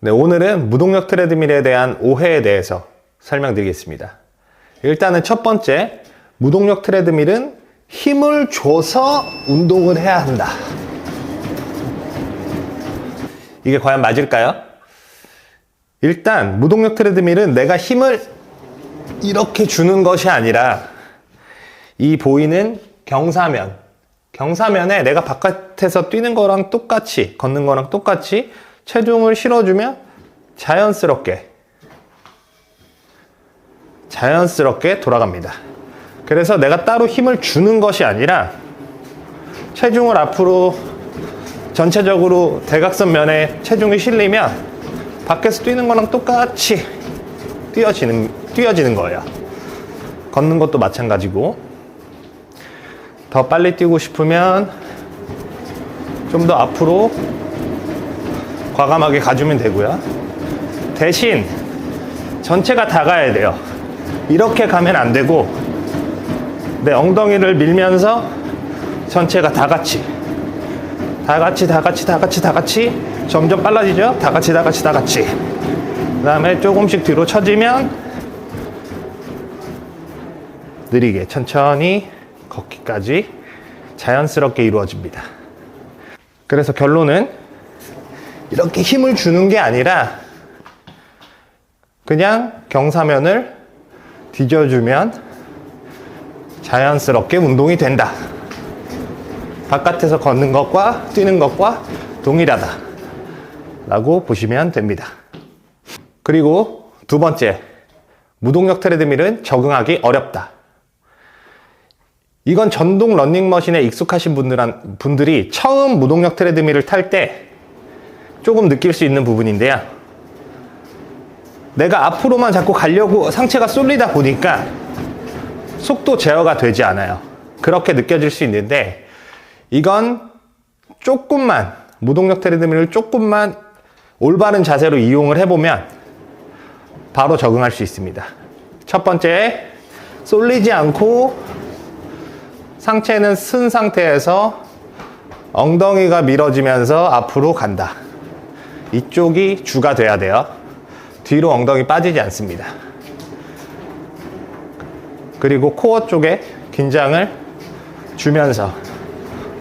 네, 오늘은 무동력 트레드밀에 대한 오해에 대해서 설명드리겠습니다. 일단은 첫 번째, 무동력 트레드밀은 힘을 줘서 운동을 해야 한다. 이게 과연 맞을까요? 일단 무동력 트레드밀은 내가 힘을 이렇게 주는 것이 아니라 이 보이는 경사면, 경사면에 내가 바깥에서 뛰는 거랑 똑같이, 걷는 거랑 똑같이 체중을 실어주면 자연스럽게, 자연스럽게 돌아갑니다. 그래서 내가 따로 힘을 주는 것이 아니라 체중을 앞으로 전체적으로 대각선 면에 체중이 실리면 밖에서 뛰는 거랑 똑같이 뛰어지는, 뛰어지는 거예요. 걷는 것도 마찬가지고 더 빨리 뛰고 싶으면 좀 더 앞으로 과감하게 가주면 되고요. 대신 전체가 다 가야 돼요. 이렇게 가면 안 되고 내 엉덩이를 밀면서 전체가 다 같이 다 같이 다 같이 다 같이 다 같이 점점 빨라지죠? 다 같이 다 같이 다 같이 그 다음에 조금씩 뒤로 처지면 느리게 천천히 걷기까지 자연스럽게 이루어집니다. 그래서 결론은 이렇게 힘을 주는 게 아니라 그냥 경사면을 뒤져주면 자연스럽게 운동이 된다. 바깥에서 걷는 것과 뛰는 것과 동일하다. 라고 보시면 됩니다. 그리고 두 번째, 무동력 트레드밀은 적응하기 어렵다. 이건 전동 런닝머신에 익숙하신 분들한, 분들이 처음 무동력 트레드밀을 탈때 조금 느낄 수 있는 부분인데요. 내가 앞으로만 자꾸 가려고 상체가 쏠리다 보니까 속도 제어가 되지 않아요. 그렇게 느껴질 수 있는데 이건 조금만 무동력 트레드밀을 조금만 올바른 자세로 이용을 해보면 바로 적응할 수 있습니다. 첫 번째, 쏠리지 않고 상체는 쓴 상태에서 엉덩이가 밀어지면서 앞으로 간다. 이쪽이 주가 돼야 돼요. 뒤로 엉덩이 빠지지 않습니다. 그리고 코어 쪽에 긴장을 주면서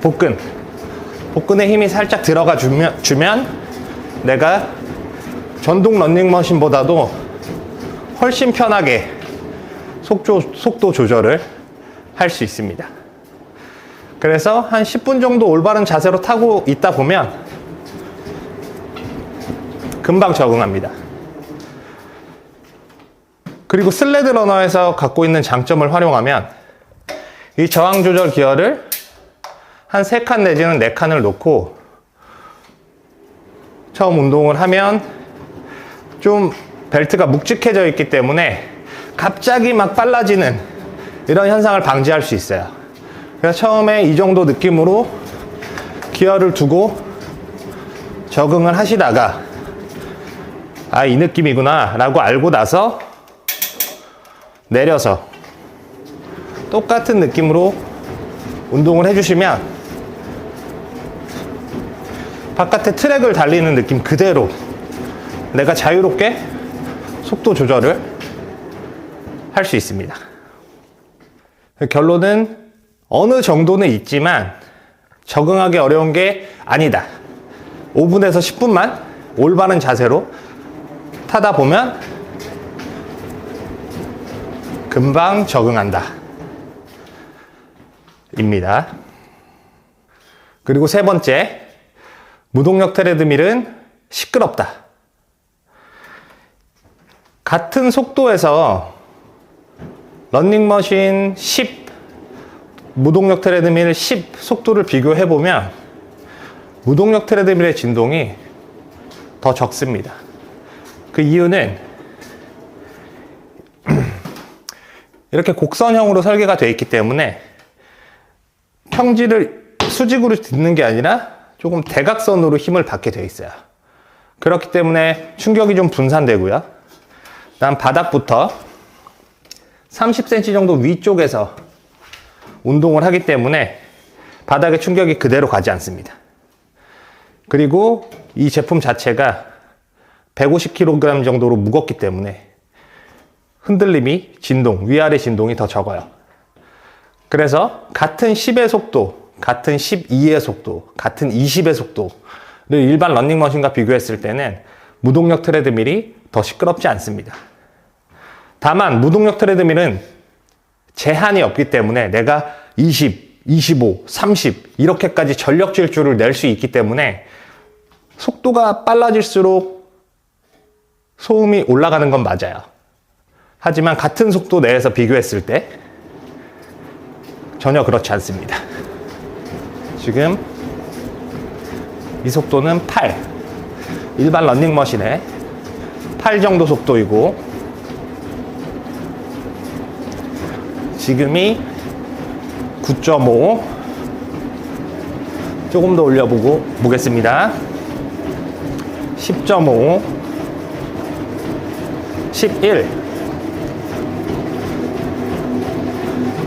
복근, 복근에 힘이 살짝 들어가 주면, 주면 내가 전동 런닝머신보다도 훨씬 편하게 속도, 속도 조절을 할 수 있습니다. 그래서 한 10분 정도 올바른 자세로 타고 있다 보면 금방 적응합니다. 그리고 슬레드 러너에서 갖고 있는 장점을 활용하면 이 저항 조절 기어를 한 3칸 내지는 4칸을 놓고 처음 운동을 하면 좀 벨트가 묵직해져 있기 때문에 갑자기 막 빨라지는 이런 현상을 방지할 수 있어요. 그래서 처음에 이 정도 느낌으로 기어를 두고 적응을 하시다가 아, 이 느낌이구나 라고 알고 나서 내려서 똑같은 느낌으로 운동을 해주시면 바깥에 트랙을 달리는 느낌 그대로 내가 자유롭게 속도 조절을 할 수 있습니다. 결론은 어느 정도는 있지만 적응하기 어려운 게 아니다. 5분에서 10분만 올바른 자세로 타다 보면 금방 적응한다. 입니다. 그리고 세 번째, 무동력 트레드밀은 시끄럽다. 같은 속도에서 런닝머신 10, 무동력 트레드밀 10 속도를 비교해 보면 무동력 트레드밀의 진동이 더 적습니다. 그 이유는 이렇게 곡선형으로 설계가 되어 있기 때문에 평지를 수직으로 딛는 게 아니라 조금 대각선으로 힘을 받게 되어 있어요. 그렇기 때문에 충격이 좀 분산되고요. 다음 바닥부터 30cm 정도 위쪽에서 운동을 하기 때문에 바닥의 충격이 그대로 가지 않습니다. 그리고 이 제품 자체가 150kg 정도로 무겁기 때문에 흔들림이 진동, 위아래 진동이 더 적어요. 그래서 같은 10의 속도, 같은 12의 속도, 같은 20의 속도를 일반 런닝머신과 비교했을 때는 무동력 트레드밀이 더 시끄럽지 않습니다. 다만 무동력 트레드밀은 제한이 없기 때문에 내가 20, 25, 30 이렇게까지 전력 질주를 낼 수 있기 때문에 속도가 빨라질수록 소음이 올라가는 건 맞아요. 하지만 같은 속도 내에서 비교했을 때 전혀 그렇지 않습니다. 지금 이 속도는 8. 일반 런닝머신의 8 정도 속도이고 지금이 9.5 조금 더 올려보고 보겠습니다. 10.5 11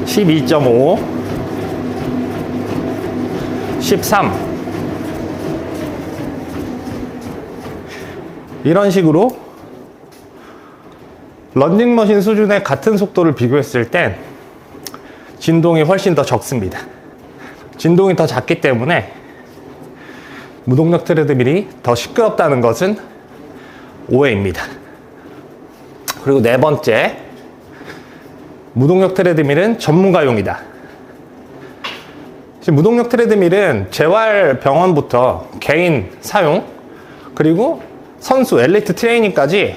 12.5 13 이런 식으로 런닝머신 수준의 같은 속도를 비교했을 땐 진동이 훨씬 더 적습니다. 진동이 더 작기 때문에 무동력 트레드밀이 더 시끄럽다는 것은 오해입니다. 그리고 네 번째, 무동력 트레드밀은 전문가용이다. 지금 무동력 트레드밀은 재활 병원부터 개인 사용, 그리고 선수, 엘리트 트레이닝까지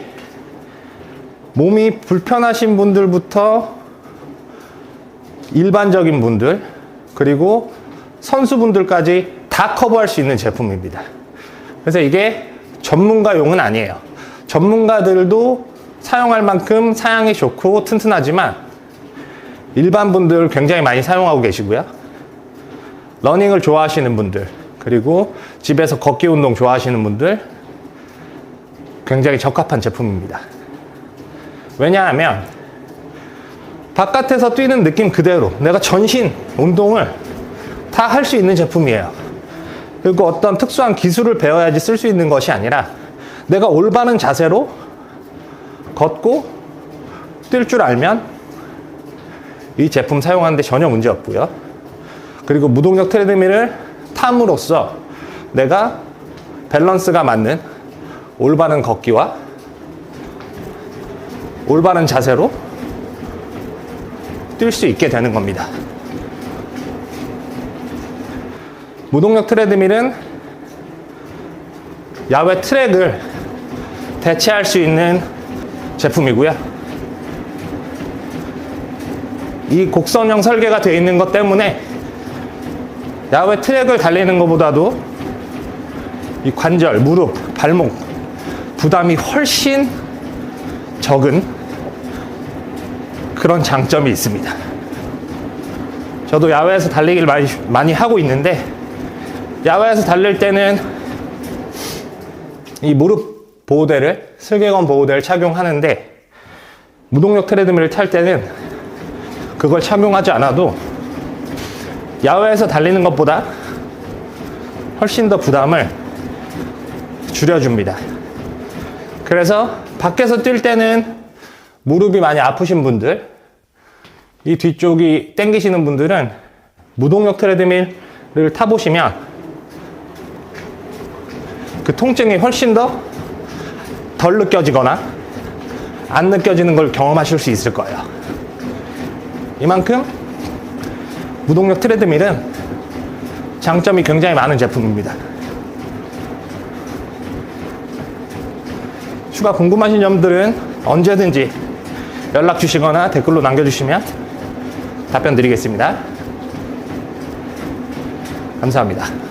몸이 불편하신 분들부터 일반적인 분들, 그리고 선수분들까지 다 커버할 수 있는 제품입니다. 그래서 이게 전문가용은 아니에요. 전문가들도 사용할 만큼 사양이 좋고 튼튼하지만 일반 분들 굉장히 많이 사용하고 계시고요. 러닝을 좋아하시는 분들, 그리고 집에서 걷기 운동 좋아하시는 분들 굉장히 적합한 제품입니다. 왜냐하면 바깥에서 뛰는 느낌 그대로 내가 전신 운동을 다 할 수 있는 제품이에요. 그리고 어떤 특수한 기술을 배워야지 쓸 수 있는 것이 아니라 내가 올바른 자세로 걷고 뛸 줄 알면 이 제품 사용하는데 전혀 문제 없고요. 그리고 무동력 트레드밀을 탐으로써 내가 밸런스가 맞는 올바른 걷기와 올바른 자세로 뛸 수 있게 되는 겁니다. 무동력 트레드밀은 야외 트랙을 대체할 수 있는 제품이고요. 이 곡선형 설계가 되어 있는 것 때문에 야외 트랙을 달리는 것보다도 이 관절, 무릎, 발목 부담이 훨씬 적은 그런 장점이 있습니다. 저도 야외에서 달리기를 많이, 많이 하고 있는데 야외에서 달릴 때는 이 무릎 보호대를 슬개건 보호대를 착용하는데 무동력 트레드밀을 탈 때는 그걸 착용하지 않아도 야외에서 달리는 것보다 훨씬 더 부담을 줄여줍니다. 그래서 밖에서 뛸 때는 무릎이 많이 아프신 분들, 이 뒤쪽이 땡기시는 분들은 무동력 트레드밀을 타보시면 그 통증이 훨씬 더 덜 느껴지거나 안 느껴지는 걸 경험하실 수 있을 거예요. 이만큼 무동력 트레드밀은 장점이 굉장히 많은 제품입니다. 추가 궁금하신 점들은 언제든지 연락 주시거나 댓글로 남겨주시면 답변 드리겠습니다. 감사합니다.